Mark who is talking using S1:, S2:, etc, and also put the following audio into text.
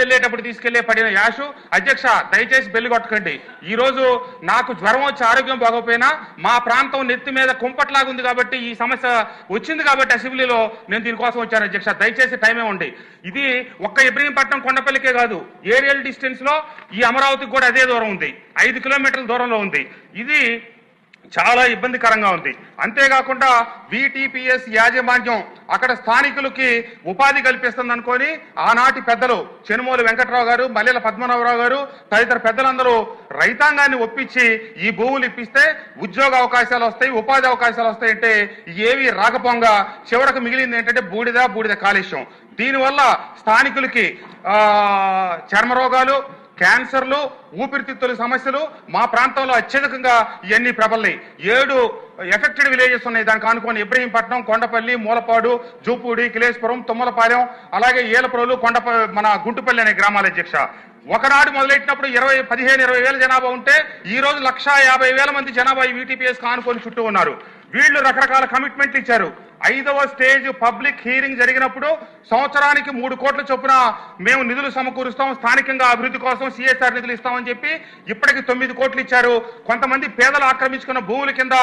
S1: వెళ్ళేటప్పుడు తీసుకెళ్ళే పడిన యాషు అధ్యక్ష దయచేసి బెల్లి కొట్టకండి. ఈ రోజు నాకు జ్వరం వచ్చి ఆరోగ్యం బాగోపోయినా మా ప్రాంతం నెత్తి మీద కుంపట్లాగా ఉంది కాబట్టి ఈ సమస్య వచ్చింది కాబట్టి అసెంబ్లీలో నేను దీనికోసం వచ్చాను అధ్యక్ష. దయచేసి టైం ఇవ్వండి. ఇది ఒక్క ఇబ్రహీంపట్నం కొండపల్లికే కాదు ఏరియల్ డిస్టెన్స్లో ఈ అమరావతికి కూడా అదే దూరం ఉంది. ఐదు కిలోమీటర్ల దూరంలో ఉంది. ఇది చాలా ఇబ్బందికరంగా ఉంది. అంతేకాకుండా విటిపిఎస్ యాజమాన్యం అక్కడ స్థానికులకి ఉపాధి కల్పిస్తుంది అనుకొని ఆనాటి పెద్దలు చెనుమూలు వెంకట్రావు గారు మల్లెల పద్మనాభరావు గారు తదితర పెద్దలందరూ రైతాంగాన్ని ఒప్పించి ఈ భూములు ఇప్పిస్తే ఉద్యోగ అవకాశాలు వస్తాయి ఉపాధి అవకాశాలు వస్తాయంటే ఏవి రాకపోంగా చివరకు మిగిలింది ఏంటంటే బూడిద బూడిద కాలుష్యం. దీనివల్ల స్థానికులకి చర్మరోగాలు చర్మ రోగాలు క్యాన్సర్లు ఊపిరితిత్తుల సమస్యలు మా ప్రాంతంలో అత్యధికంగా ఇవన్నీ ప్రబలినాయి. ఏడు ఎఫెక్టెడ్ విలేజెస్ ఉన్నాయి. దానికి ఆనుకొని ఇబ్రహీంపట్నం కొండపల్లి మూలపాడు జూపూడి కిలేశ్వరం తుమ్మలపాలెం అలాగే ఏలప్రోలు కొండప మన గుంటుపల్లి అనే గ్రామాల అధ్యక్ష. ఒకనాడు మొదలెట్టినప్పుడు ఇరవై పదిహేను ఇరవై వేల జనాభా ఉంటే ఈ రోజు లక్ష యాభై వేల మంది జనాభా ఈ వీటీపీఎస్ కానుకొని చుట్టూ ఉన్నారు. వీళ్ళు రకరకాల కమిట్మెంట్లు ఇచ్చారు. ఐదవ స్టేజ్ పబ్లిక్ హీరింగ్ జరిగినప్పుడు సంవత్సరానికి మూడు కోట్ల చొప్పున మేము నిధులు సమకూరుస్తాం స్థానికంగా అభివృద్ధి కోసం సిఎస్ఆర్ నిధులు ఇస్తామని చెప్పి ఇప్పటికి తొమ్మిది కోట్లు ఇచ్చారు. కొంతమంది పేదలు ఆక్రమించుకున్న భూముల కింద